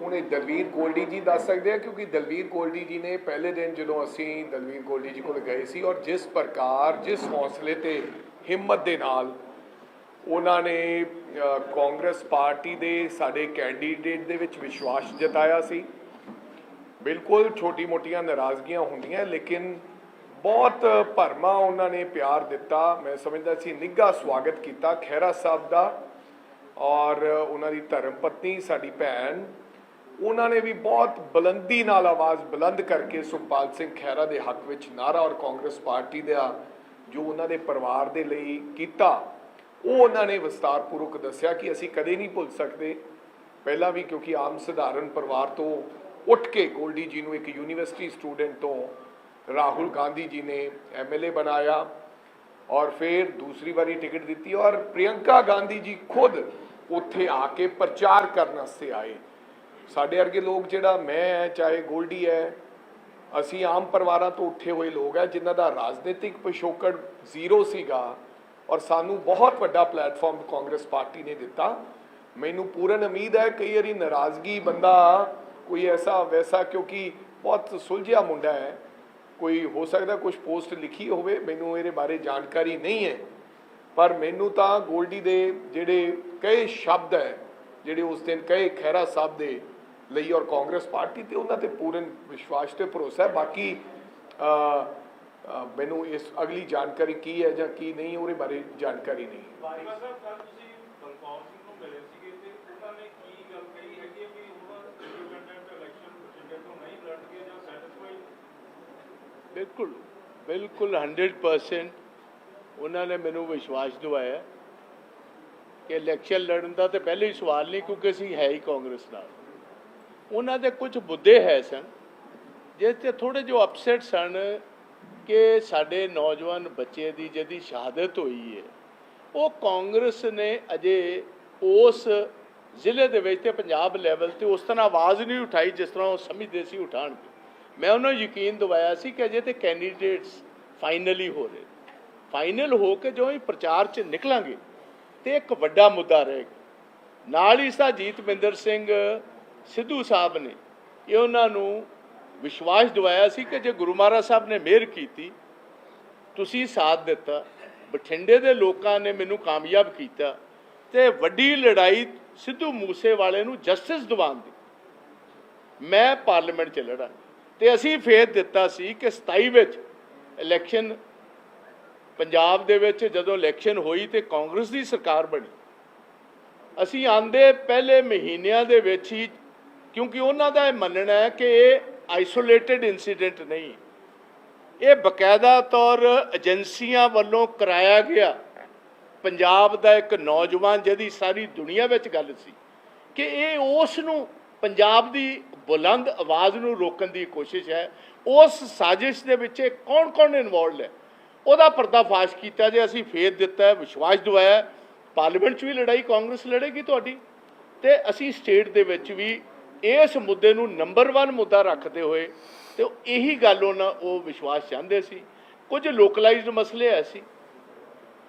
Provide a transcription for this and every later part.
ਹੁਣ ਇਹ ਦਲਵੀਰ ਗੋਲਡੀ ਜੀ ਦੱਸ ਸਕਦੇ ਆ, ਕਿਉਂਕਿ ਦਲਵੀਰ ਗੋਲਡੀ ਜੀ ਨੇ ਪਹਿਲੇ ਦਿਨ ਜਦੋਂ ਅਸੀਂ ਦਲਵੀਰ ਗੋਲਡੀ ਜੀ ਕੋਲ ਗਏ ਸੀ ਔਰ ਜਿਸ ਪ੍ਰਕਾਰ, ਜਿਸ ਹੌਸਲੇ ਤੇ, ਹਿੰਮਤ ਦੇ ਨਾਲ ਉਹਨਾਂ ਨੇ ਕਾਂਗਰਸ ਪਾਰਟੀ ਦੇ ਸਾਡੇ ਕੈਂਡੀਡੇਟ ਦੇ ਵਿੱਚ ਵਿਸ਼ਵਾਸ ਜਤਾਇਆ ਸੀ। ਬਿਲਕੁਲ ਛੋਟੀ-ਮੋਟੀਆਂ ਨਾਰਾਜ਼ਗੀਆਂ ਹੁੰਦੀਆਂ, ਲੇਕਿਨ ਬਹੁਤ ਭਰਮਾ ਉਹਨਾਂ ਨੇ ਪਿਆਰ ਦਿੱਤਾ। ਮੈਂ ਸਮਝਦਾ ਸੀ, ਨਿੱਘਾ ਸਵਾਗਤ ਕੀਤਾ ਖਹਿਰਾ ਸਾਹਿਬ ਦਾ। ਔਰ ਉਹਨਾਂ ਦੀ ਧਰਮ ਪਤਨੀ ਸਾਡੀ ਭੈਣ, ਉਹਨਾਂ ਨੇ ਵੀ ਬਹੁਤ ਬੁਲੰਦੀ ਨਾਲ ਆਵਾਜ਼ ਬੁਲੰਦ ਕਰਕੇ ਸੁਖਪਾਲ ਸਿੰਘ ਖਹਿਰਾ ਦੇ ਹੱਕ ਵਿੱਚ ਨਾਰਾ ਔਰ ਕਾਂਗਰਸ ਪਾਰਟੀ ਦਾ ਜੋ ਉਹਨਾਂ ਦੇ ਪਰਿਵਾਰ ਦੇ ਲਈ ਕੀਤਾ, ਉਹ ਉਹਨਾਂ ਨੇ ਵਿਸਤਾਰਪੂਰਵਕ ਦੱਸਿਆ ਕਿ ਅਸੀਂ ਕਦੇ ਨਹੀਂ ਭੁੱਲ ਸਕਦੇ। ਪਹਿਲਾਂ ਵੀ ਕਿਉਂਕਿ ਆਮ ਸਧਾਰਨ ਪਰਿਵਾਰ ਤੋਂ ਉੱਠ ਕੇ ਗੋਲਡੀ ਜੀ ਨੂੰ ਇੱਕ ਯੂਨੀਵਰਸਿਟੀ ਸਟੂਡੈਂਟ ਤੋਂ ਰਾਹੁਲ ਗਾਂਧੀ ਜੀ ਨੇ ਐਮਐਲਏ ਬਣਾਇਆ। ਔਰ ਫਿਰ ਦੂਸਰੀ ਵਾਰੀ ਟਿਕਟ ਦਿੱਤੀ ਔਰ ਪ੍ਰਿਯੰਕਾ ਗਾਂਧੀ ਜੀ ਖੁਦ ਉੱਥੇ ਆ ਕੇ ਪ੍ਰਚਾਰ ਕਰਨ ਵਾਸਤੇ ਆਏ। ਸਾਡੇ ਵਰਗੇ ਲੋਕ ਜਿਹੜਾ ਮੈਂ ਹੈ, ਚਾਹੇ ਗੋਲਡੀ ਹੈ, ਅਸੀਂ ਆਮ ਪਰਿਵਾਰਾਂ ਤੋਂ ਉੱਠੇ ਹੋਏ ਲੋਕ ਹੈ, ਜਿਨ੍ਹਾਂ ਦਾ ਰਾਜਨੀਤਿਕ ਪਿਛੋਕੜ ਜ਼ੀਰੋ ਸੀਗਾ ਔਰ ਸਾਨੂੰ ਬਹੁਤ ਵੱਡਾ ਪਲੇਟਫਾਰਮ ਕਾਂਗਰਸ ਪਾਰਟੀ ਨੇ ਦਿੱਤਾ। ਮੈਨੂੰ ਪੂਰਨ ਉਮੀਦ ਹੈ, ਕਈ ਵਾਰੀ ਨਾਰਾਜ਼ਗੀ ਬੰਦਾ ਕੋਈ ਐਸਾ ਵੈਸਾ, ਕਿਉਂਕਿ ਬਹੁਤ ਸੁਲਝਿਆ ਮੁੰਡਾ ਹੈ ਕੋਈ ਹੋ ਸਕਦਾ ਕੁਝ ਪੋਸਟ ਲਿਖੀ ਹੋਵੇ, ਮੈਨੂੰ ਇਹਦੇ ਬਾਰੇ ਜਾਣਕਾਰੀ ਨਹੀਂ ਹੈ। ਪਰ ਮੈਨੂੰ ਤਾਂ ਗੋਲਡੀ ਦੇ ਜਿਹੜੇ ਕਈ ਸ਼ਬਦ ਹੈ, ਜਿਹੜੇ ਉਸ ਦਿਨ ਕਈ ਖਹਿਰਾ ਸਾਹਿਬ ਦੇ ਲਈ ਔਰ ਕਾਂਗਰਸ ਪਾਰਟੀ ਤੇ ਉਹਨਾਂ ਤੇ ਪੂਰਨ ਵਿਸ਼ਵਾਸ ਤੇ ਭਰੋਸਾ ਹੈ। ਬਾਕੀ ਮੈਨੂੰ ਇਸ ਅਗਲੀ ਜਾਣਕਾਰੀ ਕੀ ਹੈ ਜਾਂ ਕੀ ਨਹੀਂ, ਉਹਦੇ ਬਾਰੇ ਜਾਣਕਾਰੀ ਨਹੀਂ ਬਾਬਾ ਸਾਹਿਬ ਕੱਲ ਤੁਸੀਂ ਬਲਕੌਰ ਸਿੰਘ ਨੂੰ ਮਿਲੇ ਸੀਗੇ ਤੇ ਉਹਨਾਂ ਨੇ ਕੀ ਗੱਲ ਕਹੀ ਹੈਗੀ ਹੈ ਵੀ ਉਹ ਇੰਡੀਪੈਂਡੈਂਟ ਇਲੈਕਸ਼ਨ ਬਠਿੰਡੇ ਤੋਂ ਨਹੀਂ ਲੜਨਗੇ ਜਾਂ ਸੈਟੀਸਫਾਈ ਬਿਲਕੁਲ ਬਿਲਕੁਲ 100% ਉਹਨਾਂ ਨੇ ਮੈਨੂੰ ਵਿਸ਼ਵਾਸ ਦਿਵਾਇਆ ਕਿ ਇਲੈਕਸ਼ਨ ਲੜਨ ਦਾ ਤੇ ਪਹਿਲੇ ਹੀ ਸਵਾਲ ਨਹੀਂ ਕਿਉਂਕਿ ਅਸੀਂ ਹੈ ਹੀ ਕਾਂਗਰਸ ਨਾਲ। ਉਹਨਾਂ ਦੇ ਕੁਝ ਮੁੱਦੇ ਹੈ ਸਨ, ਜਿਸ ਤੇ ਥੋੜੇ ਜੋ ਅਪਸੈਟ ਸਨ ਕਿ ਸਾਡੇ ਨੌਜਵਾਨ ਬੱਚੇ ਦੀ ਜਿਹਦੀ ਸ਼ਹਾਦਤ ਹੋਈ ਹੈ, ਉਹ ਕਾਂਗਰਸ ਨੇ ਅਜੇ ਉਸ ਜ਼ਿਲ੍ਹੇ ਦੇ ਵਿੱਚ ਤੇ ਪੰਜਾਬ ਲੈਵਲ ਤੇ ਉਸ ਤਰ੍ਹਾਂ ਆਵਾਜ਼ ਨਹੀਂ ਉਠਾਈ ਜਿਸ ਤਰ੍ਹਾਂ ਉਹ ਸਮਝਦੇ ਸੀ ਉਠਾਣਗੇ। ਮੈਂ ਉਹਨਾਂ ਨੂੰ ਯਕੀਨ ਦਿਵਾਇਆ ਸੀ ਕਿ ਅਜੇ ਤੇ ਕੈਂਡੀਡੇਟਸ ਫਾਈਨਲੀ ਹੋ ਰਹੇ ਫਾਈਨਲ ਹੋ ਕੇ ਜੋ ਹੀ ਪ੍ਰਚਾਰ 'ਚ ਨਿਕਲਾਂਗੇ ਤੇ ਇੱਕ ਵੱਡਾ ਮੁੱਦਾ ਰਹੇਗਾ। ਨਾਲ ਹੀ ਸਾ ਜੀਤਮਿੰਦਰ ਸਿੰਘ ਸਿੱਧੂ ਸਾਹਿਬ ਨੇ ਇਹ ਉਹਨਾਂ ਨੂੰ ਵਿਸ਼ਵਾਸ ਦਿਵਾਇਆ ਸੀ ਕਿ ਜੇ ਗੁਰੂ ਮਹਾਰਾਜ ਸਾਹਿਬ ਨੇ ਮਿਹਰ ਕੀਤੀ, ਤੁਸੀਂ ਸਾਥ ਦਿੱਤਾ, ਬਠਿੰਡੇ ਦੇ ਲੋਕਾਂ ਨੇ ਮੈਨੂੰ ਕਾਮਯਾਬ ਕੀਤਾ ਤੇ ਵੱਡੀ ਲੜਾਈ ਸਿੱਧੂ ਮੂਸੇ ਵਾਲੇ ਨੂੰ ਜਸਟਿਸ ਦਿਵਾਉਣ ਦੀ। ਮੈਂ ਪਾਰਲੀਮੈਂਟ 'ਚ ਲੜਾਂ ਤੇ ਅਸੀਂ ਫੇਰ ਦਿੱਤਾ ਸੀ ਕਿ 27 ਵਿੱਚ ਇਲੈਕਸ਼ਨ ਪੰਜਾਬ ਦੇ ਵਿੱਚ ਜਦੋਂ ਇਲੈਕਸ਼ਨ ਹੋਈ ਤੇ ਕਾਂਗਰਸ ਦੀ ਸਰਕਾਰ ਬਣੀ। ਅਸੀਂ ਆਂਦੇ ਪਹਿਲੇ ਮਹੀਨਿਆਂ ਦੇ ਵਿੱਚ ਹੀ, ਕਿਉਂਕਿ ਉਹਨਾਂ ਦਾ ਇਹ ਮੰਨਣਾ ਹੈ ਕਿ ਇਹ ਆਈਸੋਲੇਟਿਡ ਇਨਸੀਡੈਂਟ ਨਹੀਂ। ਇਹ ਬਕਾਇਦਾ ਤੌਰ ਏਜੰਸੀਆਂ ਵੱਲੋਂ ਕਰਾਇਆ ਗਿਆ। ਪੰਜਾਬ ਦਾ ਇੱਕ ਨੌਜਵਾਨ ਜਿਹਦੀ ਸਾਰੀ ਦੁਨੀਆ ਵਿੱਚ ਗੱਲ ਸੀ ਕਿ ਇਹ ਉਸ ਨੂੰ ਪੰਜਾਬ ਦੀ ਬੁਲੰਦ ਆਵਾਜ਼ ਨੂੰ ਰੋਕਣ ਦੀ ਕੋਸ਼ਿਸ਼ ਹੈ, ਉਸ ਸਾਜ਼ਿਸ਼ ਦੇ ਵਿੱਚ ਕੌਣ-ਕੌਣ ਇਨਵੋਲਡ ਹੈ ਉਹਦਾ ਪਰਦਾਫਾਸ਼ ਕੀਤਾ ਜੇ, ਅਸੀਂ ਫੇਰ ਦਿੱਤਾ ਹੈ, ਵਿਸ਼ਵਾਸ ਦਿਵਾਇਆ ਪਾਰਲੀਮੈਂਟ 'ਚ ਵੀ ਲੜਾਈ, ਕਾਂਗਰਸ ਲੜੇਗੀ ਤੁਹਾਡੀ। ਤੇ ਅਸੀਂ ਸਟੇਟ ਦੇ ਵਿੱਚ ਵੀ ਇਸ ਮੁੱਦੇ ਨੂੰ ਨੰਬਰ 1 ਮੁੱਦਾ ਰੱਖਦੇ ਹੋਏ, ਤੇ ਇਹੀ ਗੱਲ ਉਹਨਾਂ, ਉਹ ਵਿਸ਼ਵਾਸ ਚਾਹੁੰਦੇ ਸੀ। ਕੁਝ ਲੋਕਲਾਈਜ਼ਡ ਮਸਲੇ ਐ ਸੀ।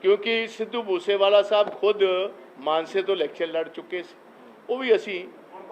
ਕਿਉਂਕਿ ਸਿੱਧੂ ਮੂਸੇਵਾਲਾ ਸਾਹਿਬ ਖੁਦ ਮਾਨਸੇ ਤੋਂ ਇਲੈਕਸ਼ਨ ਲੜ ਚੁੱਕੇ ਸੀ। ਉਹ ਵੀ ਅਸੀਂ ਹੁਣ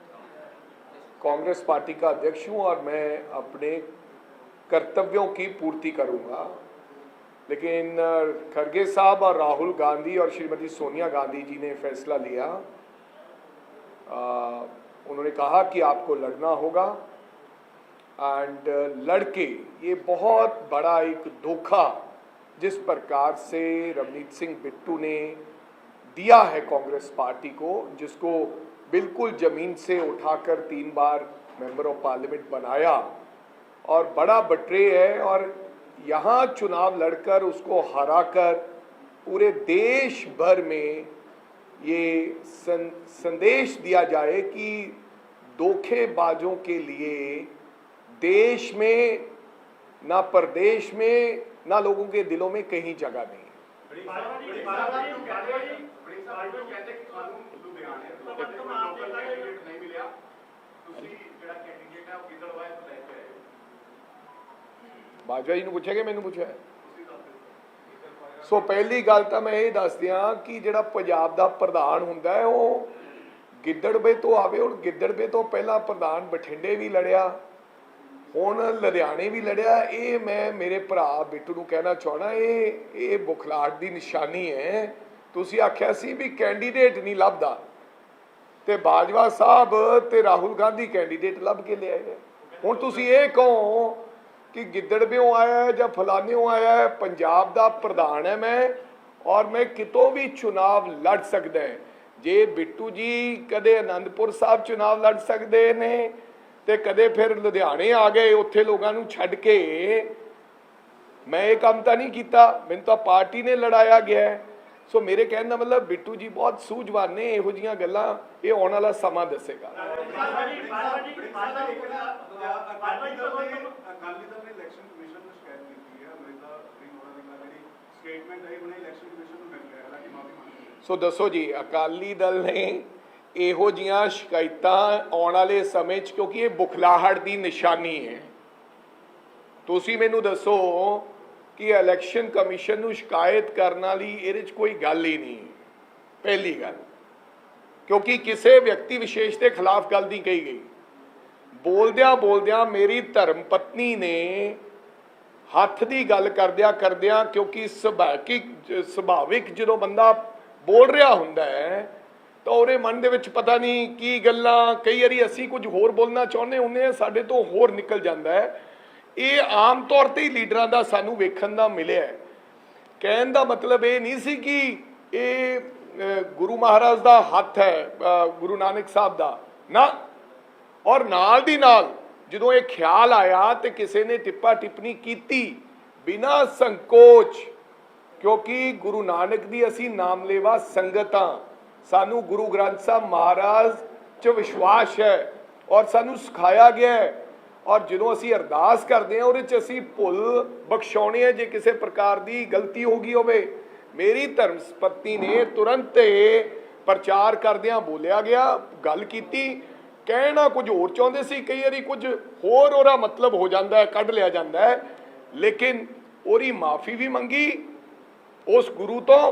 कांग्रेस पार्टी का अध्यक्ष हूँ और मैं अपने कर्तव्यों की पूर्ति करूँगा। लेकिन खरगे साहब और राहुल गांधी और श्रीमती सोनिया गांधी जी ने फैसला लिया। अ, उन्होंने कहा कि आपको लड़ना होगा। एंड लड़के ये बहुत बड़ा एक धोखा जिस प्रकार से रवनीत सिंह बिट्टू ने दिया है कांग्रेस पार्टी को जिसको बिल्कुल ज़मीन से उठाकर तीन बार मेंबर ऑफ़ पार्लियामेंट बनाया और बड़ा बटरे है और यहाँ चुनाव लड़कर उसको हराकर पूरे देश भर में ये सं, संदेश दिया जाए कि धोखेबाजों के लिए देश में ना प्रदेश में ना लोगों के दिलों में कहीं जगह नहीं है ਬਾਜਵਾ ਜੀ ਨੂੰ ਪੁੱਛਿਆ ਕਿ ਮੈਨੂੰ ਪੁੱਛਿਆ? ਸੋ ਪਹਿਲੀ ਗੱਲ ਤਾਂ ਮੈਂ ਇਹ ਦੱਸ ਦਿਆਂ ਕਿ ਜਿਹੜਾ ਪੰਜਾਬ ਦਾ ਪ੍ਰਧਾਨ ਹੁੰਦਾ ਹੈ, ਉਹ ਗਿੱਦੜਵੇ ਤੋਂ ਆਵੇ। ਔਰ ਗਿੱਦੜਵੇ ਤੋਂ ਪਹਿਲਾਂ ਪ੍ਰਧਾਨ ਬਠਿੰਡੇ ਵੀ ਲੜਿਆ, ਹੁਣ ਲੁਧਿਆਣੇ ਵੀ ਲੜਿਆ। ਇਹ ਮੈਂ ਮੇਰੇ ਭਰਾ ਬਿੱਟੂ ਨੂੰ ਕਹਿਣਾ ਚਾਹਣਾ ਇਹ ਇਹ ਬੁਖਲਾਟ ਦੀ ਨਿਸ਼ਾਨੀ ਹੈ। ਤੁਸੀਂ ਆਖਿਆ ਸੀ ਵੀ ਕੈਂਡੀਡੇਟ ਨਹੀਂ ਲੱਭਦਾ। ਤੇ ਬਾਜਵਾ ਸਾਹਿਬ ਤੇ ਰਾਹੁਲ ਗਾਂਧੀ ਕੈਂਡੀਡੇਟ ਲੱਭ ਕੇ ਲਿਆਏ ਹੈ। ਹੁਣ ਤੁਸੀਂ ਇਹ ਕਹੋ ਕਿ ਗਿੱਦੜਵਿਓਂ ਆਇਆ ਹੈ ਜਾਂ ਫਲਾਨਿਓਂ ਆਇਆ ਹੈ ਪੰਜਾਬ ਦਾ ਪ੍ਰਧਾਨ ਹੈ ਮੈਂ ਔਰ ਮੈਂ ਕਿਤੋਂ ਵੀ ਚੁਣਾਵ ਲੜ ਸਕਦਾ ਹੈ ਜੇ ਬਿੱਟੂ ਜੀ ਕਦੇ ਆਨੰਦਪੁਰ ਸਾਹਿਬ ਚੁਣਾਵ ਲੜ ਸਕਦੇ ਨੇ ਤੇ ਕਦੇ ਫਿਰ ਲੁਧਿਆਣੇ ਆ ਗਏ, ਉੱਥੇ ਲੋਕਾਂ ਨੂੰ ਛੱਡ ਕੇ, ਮੈਂ ਇਹ ਕੰਮ ਤਾਂ ਨਹੀਂ ਕੀਤਾ ਮੈਨੂੰ ਤਾਂ ਪਾਰਟੀ ਨੇ ਲੜਾਇਆ ਗਿਆ ਹੈ। ਸੋ ਮੇਰੇ ਕਹਿਣ ਦਾ ਮਤਲਬ ਬਿੱਟੂ ਜੀ ਬਹੁਤ ਸੂਝਵਾਨ ਨੇ, ਇਹੋ ਜੀਆਂ ਗੱਲਾਂ ਇਹ ਆਉਣ ਵਾਲਾ ਸਮਾਂ ਦੱਸੇਗਾ। ਸੋ ਦੱਸੋ ਜੀ, ਅਕਾਲੀ ਦਲ ਨੇ ਇਹੋ ਜੀਆਂ ਸ਼ਿਕਾਇਤਾਂ ਆਉਣ ਵਾਲੇ ਸਮੇਂ 'ਚ, ਕਿਉਂਕਿ ਇਹ ਬੁਖਲਾਹਟ ਦੀ ਨਿਸ਼ਾਨੀ ਹੈ। ਤੁਸੀਂ ਮੈਨੂੰ ਦੱਸੋ ਕਿ ਇਲੈਕਸ਼ਨ ਕਮਿਸ਼ਨ ਨੂੰ ਸ਼ਿਕਾਇਤ ਕਰਨ ਵਾਲੀ ਇਹਦੇ 'ਚ ਕੋਈ ਗੱਲ ਹੀ ਨਹੀਂ। ਪਹਿਲੀ ਗੱਲ। ਕਿਉਂਕਿ ਕਿਸੇ ਵਿਅਕਤੀ ਵਿਸ਼ੇਸ਼ ਦੇ ਖਿਲਾਫ ਗੱਲ ਨਹੀਂ ਕਹੀ ਗਈ। ਬੋਲਦਿਆਂ ਬੋਲਦਿਆਂ ਮੇਰੀ ਧਰਮ ਪਤਨੀ ਨੇ ਹੱਥ ਦੀ ਗੱਲ ਕਰਦਿਆਂ ਕਰਦਿਆਂ ਕਿਉਂਕਿ ਸੁਭਾਵਿਕ ਸੁਭਾਵਿਕ ਜਦੋਂ ਬੰਦਾ ਬੋਲ ਰਿਹਾ ਹੁੰਦਾ ਹੈ, ਤਾਂ ਉਹਦੇ ਮਨ ਦੇ ਵਿੱਚ ਪਤਾ ਨਹੀਂ ਕੀ ਗੱਲਾਂ, ਕਈ ਵਾਰੀ ਅਸੀਂ ਕੁਝ ਹੋਰ ਬੋਲਣਾ ਚਾਹੁੰਦੇ ਹੁੰਦੇ ਆ ਸਾਡੇ ਤੋਂ ਹੋਰ ਨਿਕਲ ਜਾਂਦਾ ਹੈ। ਇਹ ਆਮ ਤੌਰ ਤੇ ਹੀ ਲੀਡਰਾਂ ਦਾ ਸਾਨੂੰ ਵੇਖਣ ਦਾ ਮਿਲਿਆ ਹੈ। ਕਹਿਣ ਦਾ ਮਤਲਬ ਇਹ ਨਹੀਂ ਸੀ ਕਿ ਇਹ ਗੁਰੂ ਮਹਾਰਾਜ ਦਾ ਹੱਥ ਹੈ ਗੁਰੂ ਨਾਨਕ ਸਾਹਿਬ ਦਾ। ਨਾ। ਔਰ ਨਾਲ ਦੀ ਨਾਲ ਜਦੋਂ ਇਹ ਖਿਆਲ ਆਇਆ ਤੇ ਕਿਸੇ ਨੇ ਟਿੱਪਾ ਟਿੱਪਣੀ ਕੀਤੀ ਬਿਨਾਂ ਸੰਕੋਚ, ਕਿਉਂਕਿ ਗੁਰੂ ਨਾਨਕ ਦੀ ਅਸੀਂ ਨਾਮਲੇਵਾ ਸੰਗਤਾਂ, ਸਾਨੂੰ ਗੁਰੂ ਗ੍ਰੰਥ ਸਾਹਿਬ ਮਹਾਰਾਜ 'ਚ ਵਿਸ਼ਵਾਸ ਹੈ ਔਰ ਸਾਨੂੰ ਸਿਖਾਇਆ ਗਿਆ ਹੈ ਔਰ ਜਦੋਂ ਅਸੀਂ ਅਰਦਾਸ ਕਰਦੇ ਹਾਂ, ਉਹਦੇ 'ਚ ਅਸੀਂ ਭੁੱਲ ਬਖਸ਼ਾਉਣੇ ਆ ਜੇ ਕਿਸੇ ਪ੍ਰਕਾਰ ਦੀ ਗਲਤੀ ਹੋ ਗਈ ਹੋਵੇ। ਮੇਰੀ ਧਰਮ ਪਤਨੀ ਨੇ ਤੁਰੰਤ ਇਹ ਪ੍ਰਚਾਰ ਕਰਦਿਆਂ ਬੋਲਿਆ ਗਿਆ, ਗੱਲ ਕੀਤੀ। ਕਹਿਣਾ ਕੁਝ ਹੋਰ ਚਾਹੁੰਦੇ ਸੀ, ਕਈ ਵਾਰੀ ਕੁਝ ਹੋਰ ਉਹਦਾ ਮਤਲਬ ਹੋ ਜਾਂਦਾ ਹੈ, ਕੱਢ ਲਿਆ ਜਾਂਦਾ ਹੈ। ਲੇਕਿਨ ਉਹਦੀ ਮਾਫੀ ਵੀ ਮੰਗੀ, ਉਸ ਗੁਰੂ ਤੋਂ,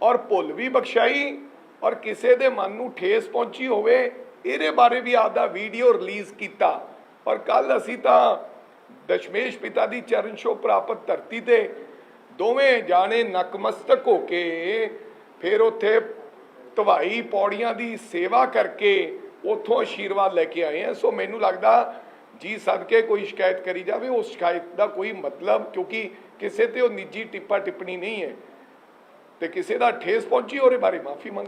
ਔਰ ਭੁੱਲ ਵੀ ਬਖਸ਼ਾਈ, ਔਰ ਕਿਸੇ ਦੇ ਮਨ ਨੂੰ ਠੇਸ ਪਹੁੰਚੀ ਹੋਵੇ, ਇਹਦੇ ਬਾਰੇ ਵੀ ਆਪਦਾ ਵੀਡੀਓ ਰਿਲੀਜ਼ ਕੀਤਾ। ਔਰ ਕੱਲ ਅਸੀਂ ਤਾਂ ਦਸ਼ਮੇਸ਼ ਪਿਤਾ ਦੀ ਚਰਨ ਛੋਹ ਪ੍ਰਾਪਤ ਧਰਤੀ ਤੇ ਦੋਵੇਂ ਜਾਣੇ ਨਕਮਸਤਕ ਹੋ ਕੇ ਫਿਰ ਉੱਥੇ ਧਵਾਈ ਪੌੜੀਆਂ ਦੀ ਸੇਵਾ ਕਰਕੇ ਉੱਥੋਂ ਆਸ਼ੀਰਵਾਦ ਲੈ ਕੇ ਆਏ ਆ। ਸੋ ਮੈਨੂੰ ਲੱਗਦਾ ਜੀ ਸਦਕੇ ਕੋਈ ਸ਼ਿਕਾਇਤ ਕਰੀ ਜਾਵੇ, ਉਸ ਸ਼ਿਕਾਇਤ ਦਾ ਕੋਈ ਮਤਲਬ ਕਿਉਂਕਿ ਕਿਸੇ ਤੇ ਉਹ ਨਿੱਜੀ ਟਿੱਪਾ ਟਿੱਪਣੀ ਨਹੀਂ ਹੈ ਤੇ ਕਿਸੇ ਦਾ ਠੇਸ ਪਹੁੰਚੀ, ਉਹਦੇ ਬਾਰੇ ਮਾਫੀ ਮੰਗ